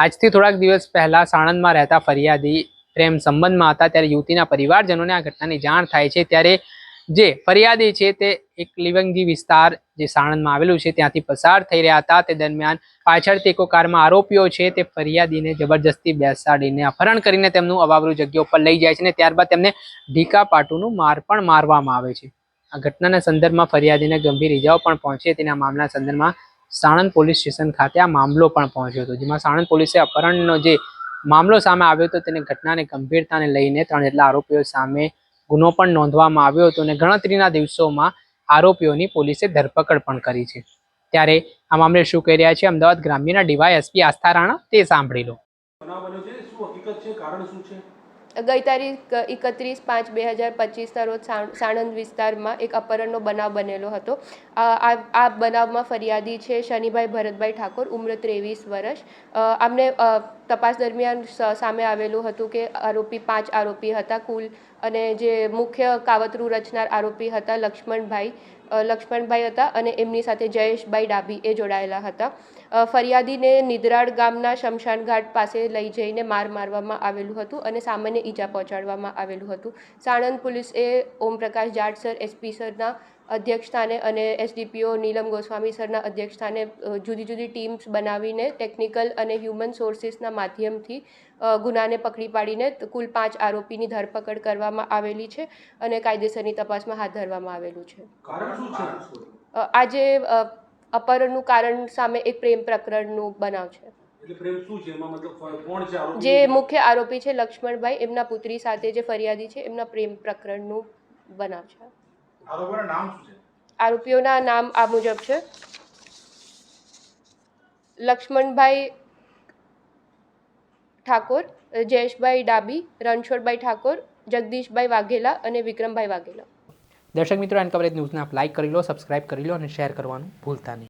આજથી થોડાક દિવસ પહેલા સાણંદમાં રહેતા ફરિયાદી પ્રેમ સંબંધમાં હતા, ત્યારે યુવતીના પરિવારજનોને આ ઘટનાની જાણ થાય છે. ત્યારે જે ફરિયાદી છે તે એક લિવંગી વિસ્તાર જે સાણંદમાં આવેલું છે, ત્યાંથી પસાર થઈ રહ્યા હતા. તે દરમિયાન પાછળથી એકો કારમાં આરોપીઓ છે, તે ફરિયાદીને જબરજસ્તી બેસાડીને અપહરણ કરીને તેમનું અવાવરું જગ્યા ઉપર લઈ જાય છે અને ત્યારબાદ તેમને ઢીકા પાટુનું માર પણ મારવામાં આવે છે. આ ઘટનાના સંદર્ભમાં ફરિયાદીને ગંભીર ઇજાઓ પણ પહોંચી આ મામલાના સંદર્ભમાં સાણંદ પોલીસ સ્ટેશન ખાતે આ મામલો પણ પહોંચ્યો હતો, જેમાં સાણંદ પોલીસે અપહરણનો જે મામલો સામે આવ્યો હતો તેને ઘટનાને ગંભીરતાને લઈને ત્રણ જેટલા આરોપીઓ સામે ગુનો પણ નોંધવામાં આવ્યો હતો અને ગણતરીના દિવસોમાં આરોપીઓની પોલીસે ધરપકડ પણ કરી છે. ત્યારે આ મામલે શું કહી રહ્યા છે, અમદાવાદ ગ્રામ્યના ડીવાય એસપી આસ્થા રાણા, તે સાંભળી લો. બનાવ બન્યો છે, શું હકીકત છે, કારણ શું છે? ગઈ તારીખ એકત્રીસ પાંચ બે હજાર પચીસના રોજ સાણંદ વિસ્તારમાં એક અપહરણનો બનાવ બનેલો હતો. આ બનાવમાં ફરિયાદી છે શનિભાઈ ભરતભાઈ ઠાકોર, ઉંમર ત્રેવીસ વર્ષ. આમને તપાસ દરમિયાન સામે આવેલું હતું કે આરોપી પાંચ આરોપી હતા કુલ અને જે મુખ્ય કાવતરું રચનાર આરોપી હતા લક્ષ્મણભાઈ લક્ષ્મણભાઈ હતા અને એમની સાથે જયેશભાઈ ડાભી એ જોડાયેલા હતા. ફરિયાદીને નિદ્રાળ ગામના શમશાન ઘાટ પાસે લઈ જઈને માર મારવામાં આવેલું હતું અને સામાન્ય ઈજા પહોંચાડવામાં આવેલું હતું. સાણંદ પોલીસે ઓમપ્રકાશ જાટ સર એસપી સરના અધ્યક્ષસ્થાને અને એસડીપીઓ નીલમ ગોસ્વામી સરના અધ્યક્ષસ્થાને જુદી જુદી ટીમ્સ બનાવીને ટેકનિકલ અને હ્યુમન સોર્સિસના માધ્યમથી ગુનાને પકડી પાડીને કુલ પાંચ આરોપીની ધરપકડ કરવામાં આવેલી છે અને કાયદેસરની તપાસમાં હાથ ધરવામાં આવેલું છે. આજે અપહરણનું કારણ સામે એક પ્રેમ પ્રકરણનું બનાવ છે. જે મુખ્ય આરોપી છે લક્ષ્મણભાઈ એમના પુત્રી સાથે જે ફરિયાદી છે એમના પ્રેમ પ્રકરણનું બનાવ છે. આરોપીના નામ શું છે? આરોપીઓના નામ આ મુજબ છે. લક્ષ્મણભાઈ ઠાકોર જયેશભાઈ ડાબી રણછોડભાઈ ઠાકોર જગદીશભાઈ વાઘેલા અને વિક્રમભાઈ વાઘેલા. દર્શક મિત્રો એન કવરેજ ન્યૂઝને આપ લાઇક કરી લો સબસ્ક્રાઇબ કરી લો અને શેર કરવાનું ભૂલતા નહીં.